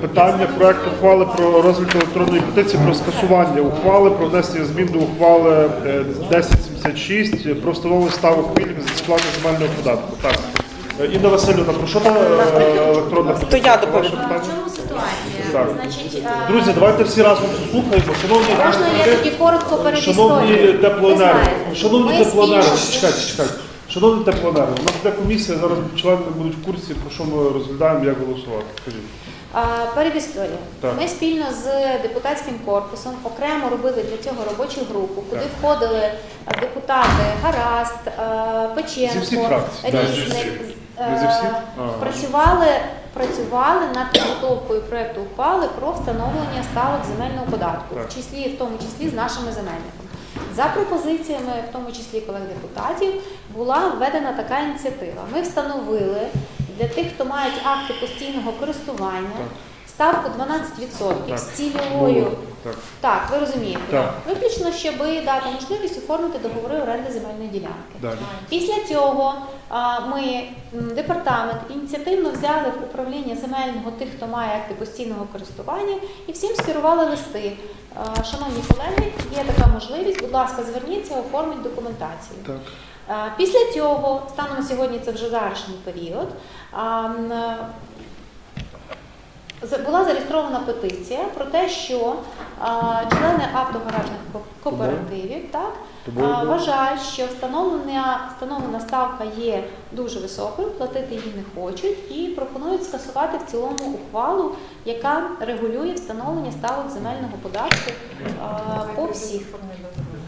Питання проекту ухвали про розгляд електронної петиції про скасування ухвали про внесення змін до ухвали е, 1076 про встановлення ставок пільг за сплату земельного податку. Так. Е, Інна Васильівна, про що та е, електронна петиція? я доповім. Так. Е, Друзі, давайте всі разом послухаємо. Шановні, можна я тоді коротко перед шановні теплоенерго, шановні теплоенерго, чекайте, чекайте. Шановні теплоенерго, у нас йде комісія, зараз члени будуть в курсі, про що ми розглядаємо, як голосувати. Скажіть. А, Перед історією. Так. Ми спільно з депутатським корпусом окремо робили для цього робочу групу, куди Так. входили депутати Гараст, Печенко, Різник. Е. Працювали, працювали над підготовкою проекту ухвали про встановлення ставок земельного податку, Так. в числі в тому числі з нашими земельниками. За пропозиціями, в тому числі колег депутатів, була введена така ініціатива. Ми встановили для тих, хто мають акти постійного користування, ставку 12% Так. з цільовою. Так. Так, ви розумієте. Так. Виключно, щоб дати можливість оформити договори оренди земельної ділянки. Далі. Після цього ми, департамент, ініціативно взяли в управління земельного тих, хто має акти постійного користування, і всім скерували листи. Шановні колеги, є така можливість, будь ласка, зверніться, оформіть документацію. Так. А, Після цього, станом на сьогодні це вже завершений період, за- була зареєстрована петиція про те, що члени автогаражних ко- кооперативів так, То було- а, вважають, що встановлена, встановлена ставка є дуже високою, платити її не хочуть, і пропонують скасувати в цілому ухвалу, яка регулює встановлення ставок земельного податку по всіх.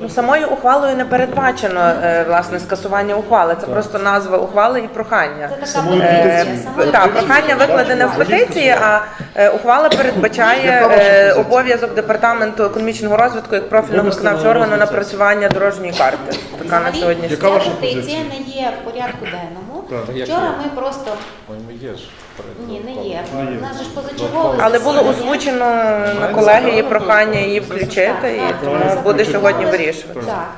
Ну, самою ухвалою не передбачено е, власне скасування ухвали. Це просто назва ухвали і прохання. Це така Е. Так, прохання викладене в петиції, а е, ухвала передбачає е, обов'язок департаменту економічного розвитку як профільного виконавчого на органу напрацювання дорожньої карти. Така на сьогодні. Яка ваша Ця петиція не є в порядку денному. Так. Вчора ми просто Ой, є ж. ні, не є. У нас же ж позачергове Але було засідання. озвучено на колегії прохання її включити, і тому буде сьогодні вирішувати. Так.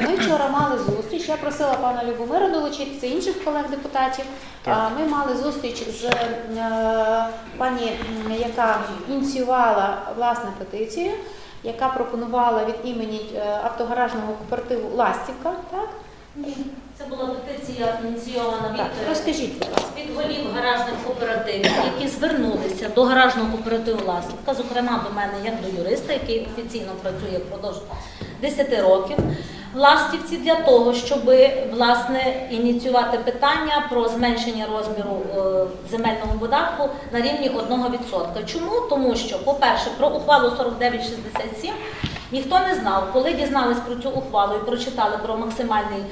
Ми вчора мали зустріч. Я просила пана Любомира долучитися інших колег депутатів. А, Ми мали зустріч з е, пані, м, яка ініціювала власне петицію, яка пропонувала від імені е, автогаражного кооперативу Ластівка. Так? Це була петиція ініційована від, розкажіть, будь ласка. від голів гаражних кооперативів, які звернулися до гаражного кооперативу Ластівка, зокрема до мене як до юриста, який офіційно працює впродовж 10 років. Ластівці для того, щоб власне ініціювати питання про зменшення розміру е, земельного податку на рівні 1%. Чому? Тому що, по-перше, про ухвалу 4967 ніхто не знав, коли дізнались про цю ухвалу і прочитали про максимальний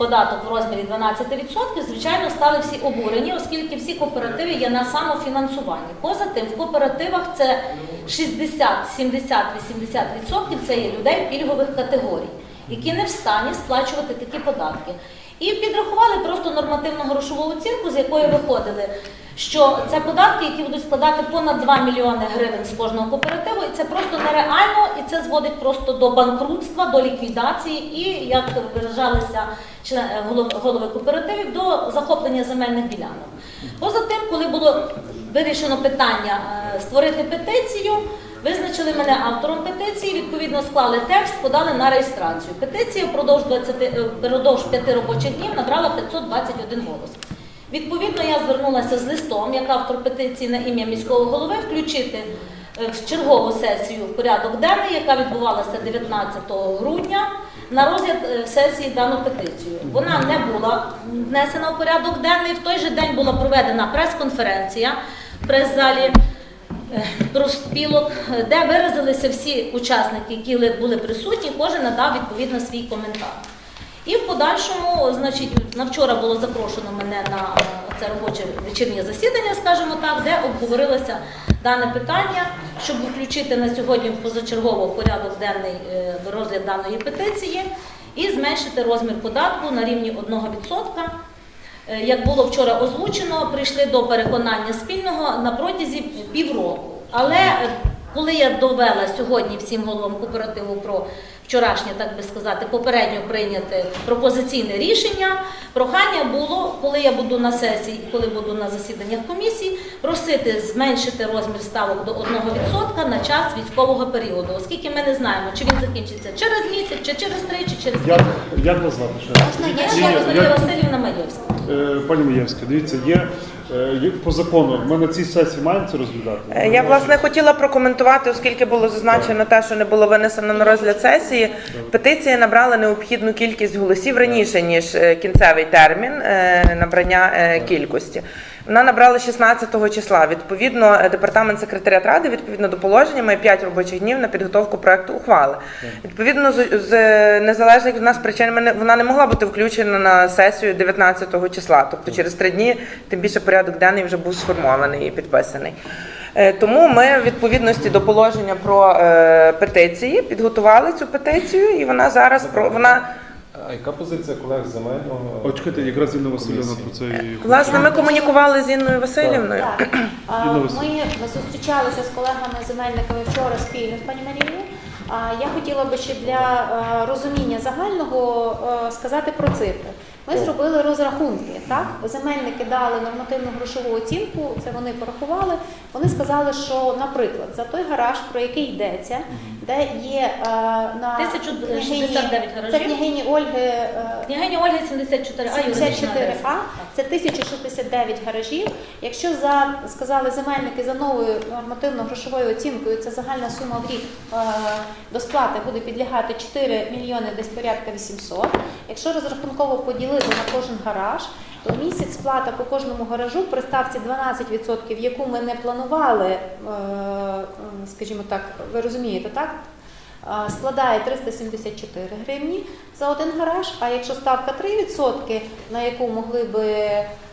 податок в розмірі 12%, звичайно, стали всі обурені, оскільки всі кооперативи є на самофінансуванні. Поза тим, в кооперативах це 60, 70, 80% це є людей пільгових категорій, які не в стані сплачувати такі податки. І підрахували просто нормативну грошову оцінку, з якої виходили, що це податки, які будуть складати понад 2 мільйони гривень з кожного кооперативу, і це просто нереально, і це зводить просто до банкрутства, до ліквідації і, як виражалися голови кооперативів, до захоплення земельних ділянок. Поза тим, коли було вирішено питання е, створити петицію, Визначили мене автором петиції, відповідно склали текст, подали на реєстрацію. Петиція впродовж 20, е, впродовж 5 робочих днів набрала 521 голос. Відповідно, я звернулася з листом, як автор петиції на ім'я міського голови, включити е, в чергову сесію в порядок денний, яка відбувалася 19 грудня, на розгляд е, сесії дану петицію. Вона не була внесена в порядок денний. В той же день була проведена прес-конференція в прес-залі е, профспілок, е, де виразилися всі учасники, які були присутні, кожен надав відповідно свій коментар. І в подальшому, значить, на вчора було запрошено мене на це робоче вечірнє засідання, скажімо так, де обговорилося дане питання, щоб включити на сьогодні позачергово порядок денний е, розгляд даної петиції і зменшити розмір податку на рівні 1%. Е, Як було вчора озвучено, прийшли до переконання спільного на протязі півроку. Але е, Коли я довела сьогодні всім головам кооперативу про вчорашнє, так би сказати, попередньо прийняте пропозиційне рішення, прохання було, коли я буду на сесії, коли буду на засіданнях комісії, просити зменшити розмір ставок до 1% на час військового періоду, оскільки ми не знаємо, чи він закінчиться через місяць, чи через три, чи через п'ять. як назвати ще? Можна я Васильівна Майорська. Е, Пані Маєвська, дивіться, є, е, по закону. Ми на цій сесії маємо це розглядати. Е, Я власне хотіла прокоментувати, оскільки було зазначено те, що не було винесено на розгляд сесії. Петиція набрала необхідну кількість голосів раніше ніж е, кінцевий термін е, набрання е, кількості. Вона набрала 16 числа. Відповідно, е, департамент секретаріат ради відповідно до положення має 5 робочих днів на підготовку проекту ухвали. Відповідно, з, з незалежних від нас причин вона не могла бути включена на сесію 19 числа. Тобто через три дні, тим більше порядок денний вже був сформований і підписаний. Е, Тому ми в відповідності до положення про е, петиції підготували цю петицію, і вона зараз про вона А яка позиція колег з земельного? От чекайте, якраз Інна Васильівна про це і власне ми комунікували з Інною Васильівною. Так. А, Інна Ми зустрічалися з колегами-земельниками вчора спільно з пані Марією. А Я хотіла би ще для е, розуміння загального е, сказати про цифри. Ми зробили розрахунки. Так, земельники дали нормативну грошову оцінку. Це вони порахували. Вони сказали, що, наприклад, за той гараж, про який йдеться, де є е, на 1069 це гаражів. княгині Ольги. е, Княгиня Ольга 74 а юридична адреса. 74А, це 1069 гаражів. Якщо за сказали земельники за новою нормативно-грошовою оцінкою, це загальна сума в рік е, до сплати буде підлягати 4 мільйони десь порядка 800. Якщо розрахунково поділити на кожен гараж, то місяць сплата по кожному гаражу при ставці 12%, яку ми не планували, е, скажімо так, ви розумієте, так? складає 374 гривні за один гараж. А якщо ставка 3%, на яку могли би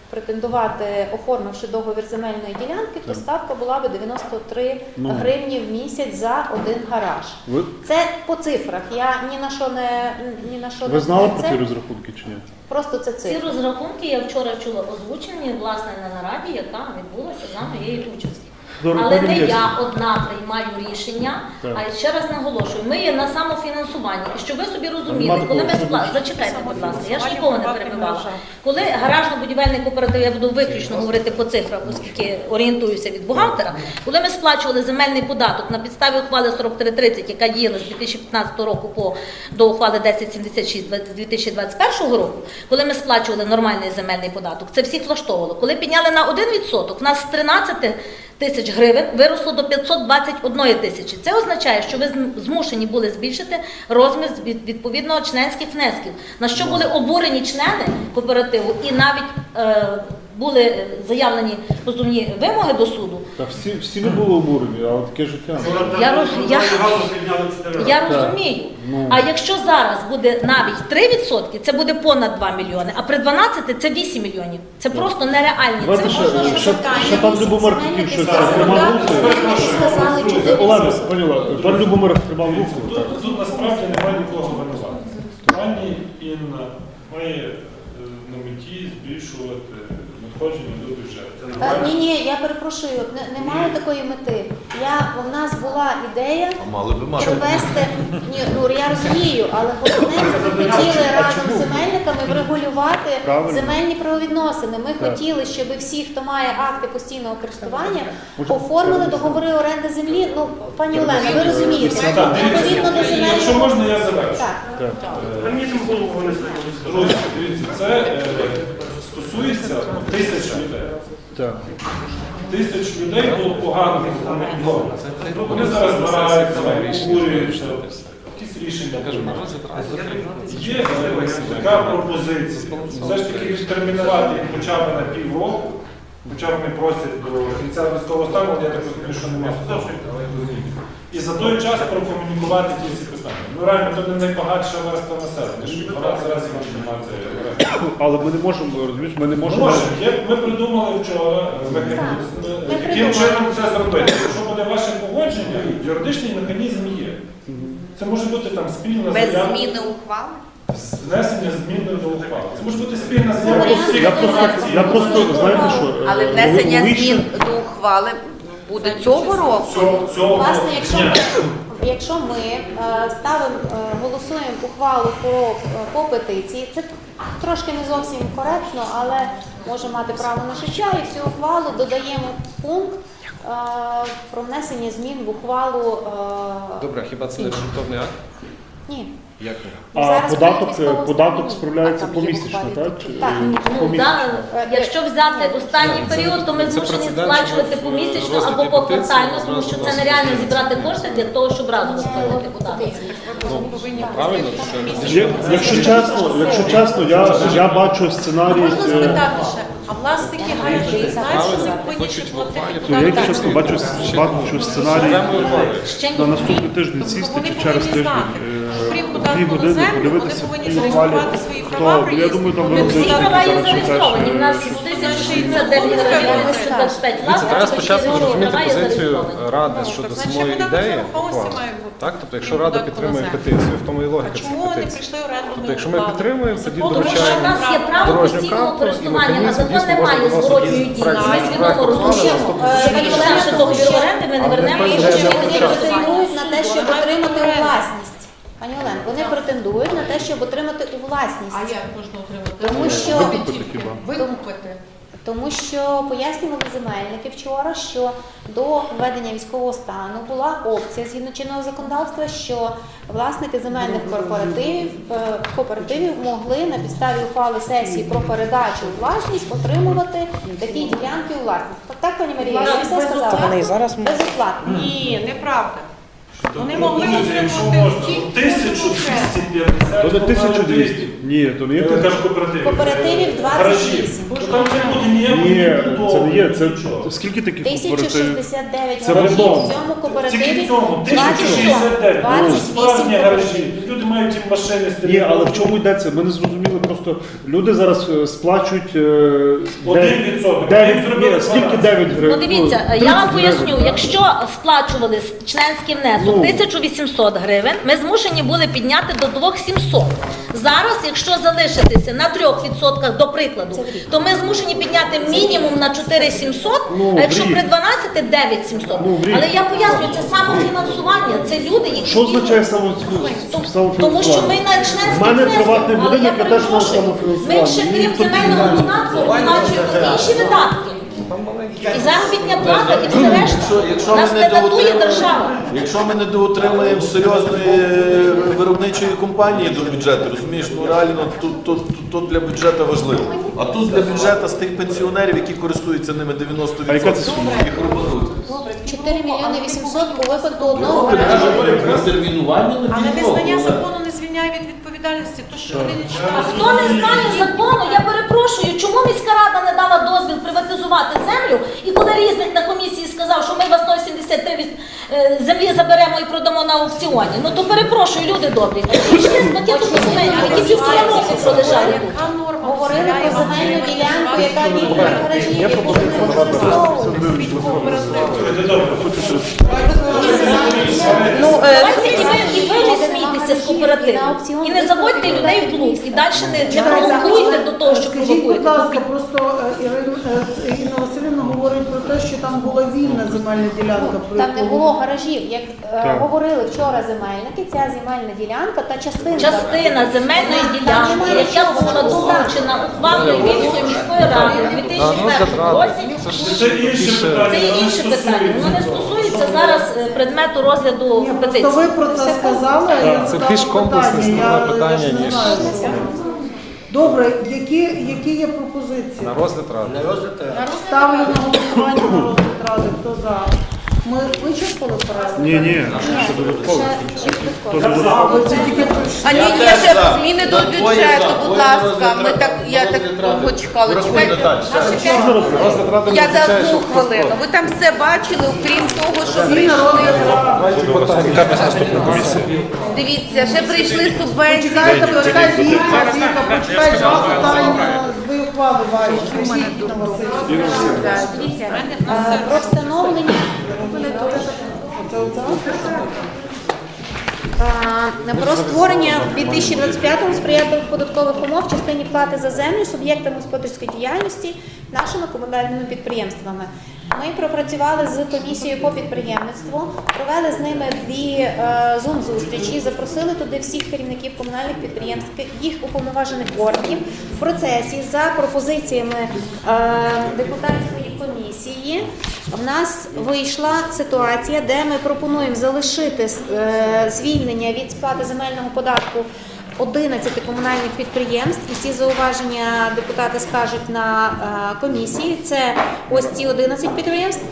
претендувати, оформивши договір земельної ділянки, то ставка була би 93 Ну. гривні в місяць за один гараж. ви, Це по цифрах. Я ні на що не ні на що ви не знали це про ці розрахунки чи ні? просто це Ці цифри. розрахунки я вчора чула озвучені власне на нараді, яка відбулася за моєї участі. Але не я одна приймаю рішення, Так. а ще раз наголошую, ми є на самофінансуванні. І щоб ви собі розуміли, коли ми такого, спла... зачекайте, будь ласка, я ж нікого не перебивала. Коли гаражно-будівельний кооператив, я буду виключно говорити по цифрах, оскільки орієнтуюся від бухгалтера. Коли ми сплачували земельний податок на підставі ухвали 4330, яка діяла з 2015 року по до ухвали 1076 2021 року, коли ми сплачували нормальний земельний податок, це всіх влаштовувало. Коли підняли на 1%, в нас з 13 тисяч гривень виросло до 521 тисячі. Це означає, що ви змушені були збільшити розмір відповідно членських внесків, на що були обурені члени кооперативу і навіть е, були е, заявлені позовні вимоги до суду. Та всі, всі не були обурені, але таке життя. Я, роз- я, я розумію. Ну. А якщо зараз буде навіть 3%, це буде понад 2 мільйони, а при 12 це 8 мільйонів. Це просто нереальні Давайте ще, можна ще, ще пан Любомир хотів щось тримав руку. Сказали Е, 4 Олена, пані Ола, пан Любомир тримав руку. так. Тут, тут насправді немає нікого винувати. Пані Інна має е, на меті збільшувати надходження до бюджету. Це Е, нормально. Ні, ні, я перепрошую, не- немає такої мети. Я, у нас була ідея Мали би мати. ні, ну я розумію, але головне це ми хотіли разом з земельниками врегулювати Правильно. земельні правовідносини. Ми Так. хотіли, щоб всі, хто має акти постійного користування, оформили договори оренди землі. Ну, пані Олена, ви розумієте, Так, відповідно до Якщо земельного. можна, я завершу. Так. Друзі, дивіться, це е, стосується тисяч людей. Так. Тисяч людей було погано прокоментовано. Вони зараз збираються, обурюються, якісь рішення. Є така пропозиція. Все ж таки відтермінувати їх хоча б на півроку, хоча б не просять до кінця військового стану, я так розумію, що немає. І за той час прокомунікувати ті всі питання. Ну реально, це не найбагатша верста населення, що багато зараз тримати оренду. Але ми не можемо, розумієш, ми не можемо. Може, є- ми придумали вчора, Ми яким придумали. чином це зробити. Якщо буде ваше погодження, юридичний механізм є. Це може бути там спільна Без заява, зміни ухвали. внесення змін до ухвали. Це може бути спільна заява варіант. всіх просто, фракцій. я просто, знаєте що, Але е, внесення логічно- змін до ухвали Буде цього року. Цього, цього Власне, якщо дня. ми, якщо ми е, ставимо, е, голосуємо ухвалу про, е, по петиції, це трошки не зовсім коректно, але може мати право на життя, і в цю ухвалу додаємо пункт е, про внесення змін в ухвалу. е, Добре, хіба це не іншу. акт? Ні. Як? А Зараз податок, податок справляється А, там є помісячно, так? такі. Чи- Так. Ну, да, якщо взяти останній період, то ми це змушені прецедент, сплачувати що помісячно або петиції поквартально, тому що це нереально зібрати кошти для того, щоб разом сплатити податок. Правильно? Що Є- Якщо чесно, якщо чесно, я, я бачу сценарій. Можна е, спитати ще, а власники гаражів, знають, що вони повинні Хочуть в ухвалі платити Ну, я якщо чесно бачу, бачу сценарій Ще на ні. наступний тиждень Тобто сісти чи через тиждень. е, Дві податку на години землю, подивитися вони повинні і зареєструвати свої Хто? права Бо Я думаю, там ви Всі права є зараз зареєстровані. У нас з 1069 гривень 225 Це треба спочатку зрозуміти позицію ради щодо значить, самої ідеї нерухомості ухвали. має бути. Так, тобто, якщо рада податку підтримує землю. петицію, в тому і логіка чому цієї вони петиції. прийшли оренду Тобто, якщо ми підтримуємо, тоді Тому що в доручаємо нас є право дорожню постійного карту, і користування, а механізм закон дійсно не можна має вносити зворотньої якісь дії. Ми свідомо проекти розуміємо, ухвали, що якщо наше договір оренди, ми не вернемо Але ми почали. претендують на те, щоб отримати власність. Пані Олен, вони претендують на те, щоб отримати у власність. А як можна отримати? Тому що- Викупити хіба? Викупити. Тому що пояснювали земельники вчора, що до введення військового стану була опція згідно чинного законодавства, що власники земельних корпоративів е, кооперативів могли на підставі ухвали сесії про передачу у власність отримувати такі ділянки у власність. Так, пані Марія, я все сказала. Вони і зараз безоплатно. Ні, неправда. Вони могли Пропонується, якщо отримати можна, ті, 1250. То до 1200. Ні, то не є. Я кажу кооперативів. Кооперативів 28. Гаражі. То там не буде ніякої Ні, це не є. Це нічого. скільки таких кооперативів? 1069 Це гаражів. В цьому Тільки кооперативі в цьому 1069. Ну, Справжні гаражі. кооперативів. Люди мають ті машини Ні, але в чому йдеться? Ми не зрозуміли. Просто люди зараз е, сплачують е, Один дев'ять- відсоток. дев'ять- Їм зробили ні, Скільки 12. 9 Ну гривень? дивіться, я 30 вам поясню, гривень, якщо сплачували членський внесок Ну. 1800 гривень, ми змушені були підняти до 2700. Зараз, якщо залишитися на 3%, до прикладу, то ми змушені підняти мінімум на 4700, Ну, а якщо при 12 9700. Ну. Але я поясню, це самофінансування, це люди, які Що означає само- Тому що ми на членський В мене приватний будинок, я теж перепрошую, самофінансування. Ми ще крім земельного податку оплачуємо інші видатки. І заробітня плата, і все решта. якщо, Нас ми не не датує держава. якщо ми не доутримаємо серйозної е, виробничої компанії до бюджету, розумієш, ну реально тут, тут, тут, тут для бюджету важливо. А тут для бюджету з тих пенсіонерів, які користуються ними 90%, А яка це сума? їх рубануть. 4 мільйони 800 у випадку одного гаражу. термінування на Але півроку. незнання закону не звільняє від відповідальності, то що вони не А читали. хто не знає закону, я перепрошую, чому міська рада не дала дозвіл приватизувати землю, і коли різник на комісії сказав, що ми вас 0,73 від е, землі заберемо і продамо на аукціоні. Ну то перепрошую, люди добрі. Пішли з пакету документів, які півтора року пролежали. Яка норма Говорили про земельну ділянку, яка приватизувати біля яку використовують. Слухайте. Ну, е, Давайте і ви, і ви не смійтеся з кооперативу. І не заводьте людей в блуд. І далі не, не провокуйте до того, що Скажіть, будь провокуєте. ласка, просто е, Ірина, е, Інна Васильівна говорить про те, що там була вільна земельна ділянка. про Там не яку- було гаражів. Як е, Так. говорили вчора земельники, ця земельна ділянка та частина. Частина земельної ділянки, яка була долучена ухвалою Львівської міської ради у 2001 році, Це інше питання. це є інше питання. Воно не стосується зараз е, предмету розгляду Ні, просто петиції. ви про це сказали, а я це задала більш комплексне питання. Я- питання, я ж не ніж- знаю, що. Добре, які, які є пропозиції? На розгляд ради. Ставлю на голосування на розгляд ради. Хто за? Ми вичерпали перерву? Ні, ні, ще додатково. Ще- ще додатково. А додатково. ви це тільки прийшли. А ні, є ще зміни до бюджету, будь ласка. Ми так, я так довго чекала. Чекайте, наші п'ять- Розгляд ради не Я означає, за що одну хвилину. Ви там все бачили, окрім того, що прийшли. Дивіться, ще прийшли субвенції. Почекайте, почекайте, Віка, Віка, почекайте, два питання. Ви ухвали ваші. Скажіть, Інна Васильівна. Дивіться, е, про встановлення? Е, про створення в 2025-му сприятливих податкових умов в частині плати за землю суб'єктами господарської діяльності нашими комунальними підприємствами. Ми пропрацювали з комісією по підприємництву, провели з ними дві е, зум-зустрічі, запросили туди всіх керівників комунальних підприємств, їх уповноважених органів в процесі за пропозиціями е, депутатської комісії. В нас вийшла ситуація, де ми пропонуємо залишити е, звільнення від сплати земельного податку 11 комунальних підприємств, і ці зауваження депутати скажуть на е, комісії. Це ось ці 11 підприємств,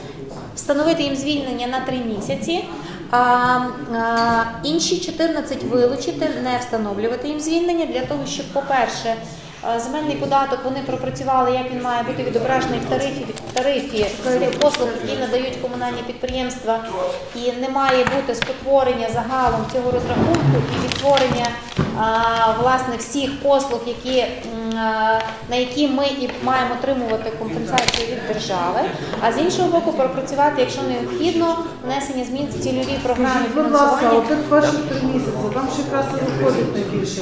встановити їм звільнення на 3 місяці. А, а, інші 14 вилучити, не встановлювати їм звільнення для того, щоб, по-перше, е, земельний податок вони пропрацювали, як він має бути відображений в тарифі, в тарифі послуг, які надають комунальні підприємства, і не має бути спотворення загалом цього розрахунку і відтворення власне всіх послуг, які, на які ми і маємо отримувати компенсацію від держави. А з іншого боку, пропрацювати, якщо необхідно, внесення змін в цільові програми будь ласка, фінансування. отих перших три місяці, там ж якраз і виходить найбільше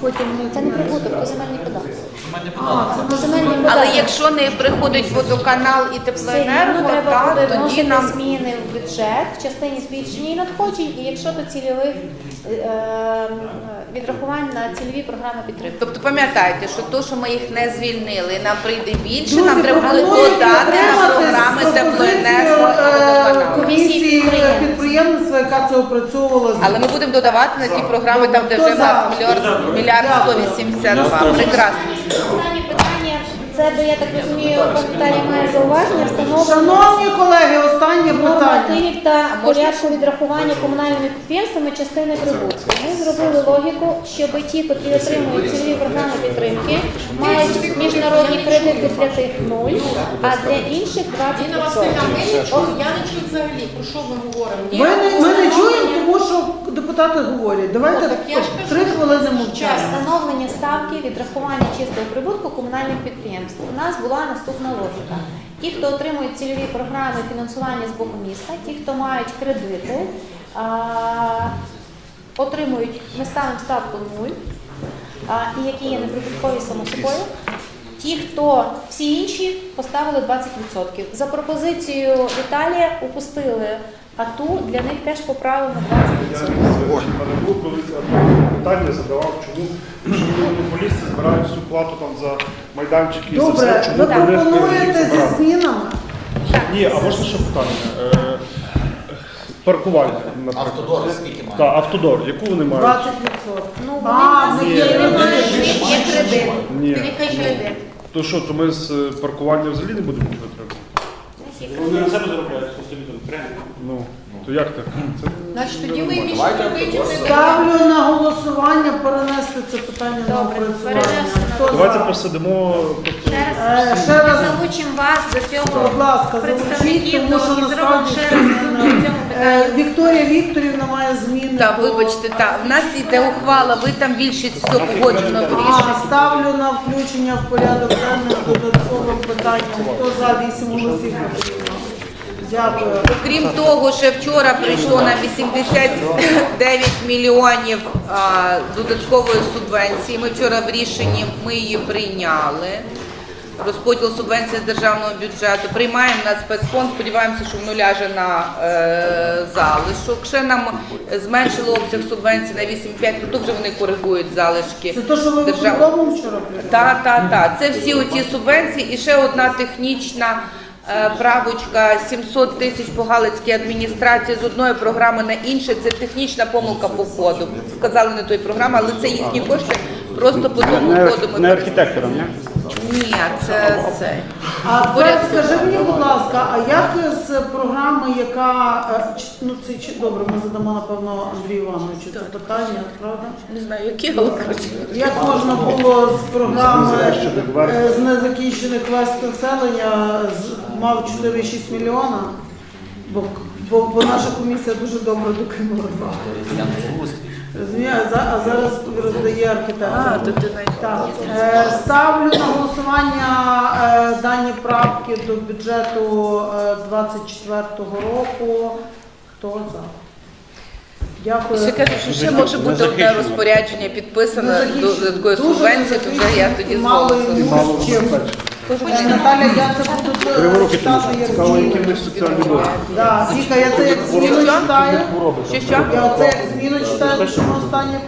потім Це не прибуток, то земельний податок. А, це. Але якщо не приходить водоканал і теплоенерго, треба так, буде тоді вносити нам зміни в бюджет в частині збільшення і надходжень, і якщо до цільових відрахувань на цільові програми підтримки. Тобто пам'ятайте, що то, що ми їх не звільнили, нам прийде більше, Друзі, нам треба буде пропоную додати на підтримати програми теплоенерго і е, водоканалу. Комісії підприємств. підприємництва, яка це опрацьовувала. з- Але ми будемо додавати на ті програми, там де Хто вже нас мільярд, мільярд 182. Прекрасно. Останнє це, бо я так розумію, Віталій має зауваження, встановлення Шановні колеги, останнє питання. нормативів та порядку відрахування комунальними підприємствами частини прибутку. Ми зробили логіку, щоб ті, котрі отримують цільові програми підтримки, мають міжнародні кредити для тих нуль, а для інших 20%. Я не чую взагалі, про що ми говоримо. Ми не, ми не чуємо, тому що депутати говорять. Давайте так я ж кажу, три хвилини мовчання. Встановлення ставки відрахування чистого прибутку комунальних підприємств. У нас була наступна логіка. Ті, хто отримують цільові програми фінансування з боку міста, ті, хто мають кредити, отримують, ми ставимо ставку 0, і які є неприбуткові само собою. Ті, хто всі інші поставили 20%. За пропозицією Віталія упустили АТУ, для них теж поправили на 20%. Питання задавав, чому чому монополісти збирають всю плату там за майданчики і за все, Добре, чому ви них пропонуєте зі забрали? змінами? Ні, а можна ще питання? Е, Паркування, наприклад. Автодор скільки має? Так, автодор, яку вони мають? 20%. Ну, А, вони ми в нас є- є- є кредит. Ні. Нехай кредит. То що, то ми з е, паркування взагалі не будемо нічого треба? Вони на себе заробляють. Ну, то як так? Це Значить, тоді більше вичерпали. Ставлю на голосування перенести це питання на Добре, опрацювання. на Давайте за? посидимо просто. Ще Е, раз, ще раз. залучимо вас до цього Будь ласка, залучіть, представників, тому що і зробимо насправді ще раз по цьому Е, питанню. Вікторія Вікторівна має зміни. Так, до- вибачте, так, в нас йде ухвала, ви там більшість все погоджено в А, ставлю на включення в порядок денний додатковим питанням. Хто за вісім голосів потрібно? Дякую. Крім того, ще вчора прийшло на 89 мільйонів а, додаткової субвенції. Ми вчора в рішенні ми її прийняли. Розподіл субвенції з державного бюджету. Приймаємо на спецфонд, сподіваємося, що воно ляже на е, залишок. Ще нам зменшили обсяг субвенцій на 8,5, то вже вони коригують залишки. Це те, що ви держав- вчора прийняли? так, так, так. Це всі оці субвенції. І ще одна технічна правочка 700 тисяч по Галицькій адміністрації з одної програми на інше. Це технічна помилка по входу. Сказали не той програми, але це їхні кошти. Просто по тому входу ми Не архітектором, ні? Ні, це це. А тепер Порядку скажи мені, будь ласка, а як з програми, яка е, ну це чи- добре, ми задамо напевно Андрію Івановичу це питання, правда? Не знаю, які але коротше. Як можна було з програми е, з незакінчених верств населення з мав 4,6 мільйона? Бо, бо, бо наша комісія дуже добре докинула два. А за- а зараз роздає архітектор. Так, е, ставлю на голосування е, дані правки до бюджету е, 24-го року. Хто за? Дякую. Ще кажу, що ще може бути одне розпорядження підписане до додаткової Дуже субвенції, то вже я тоді з голосу. Наталя, я це буду Криворуки читати тому як цікаво, які в зміну. них соціальні договори. Да, Віка, я це як зміну читаю. Що що? Я це як зміну читаю, що ми останнє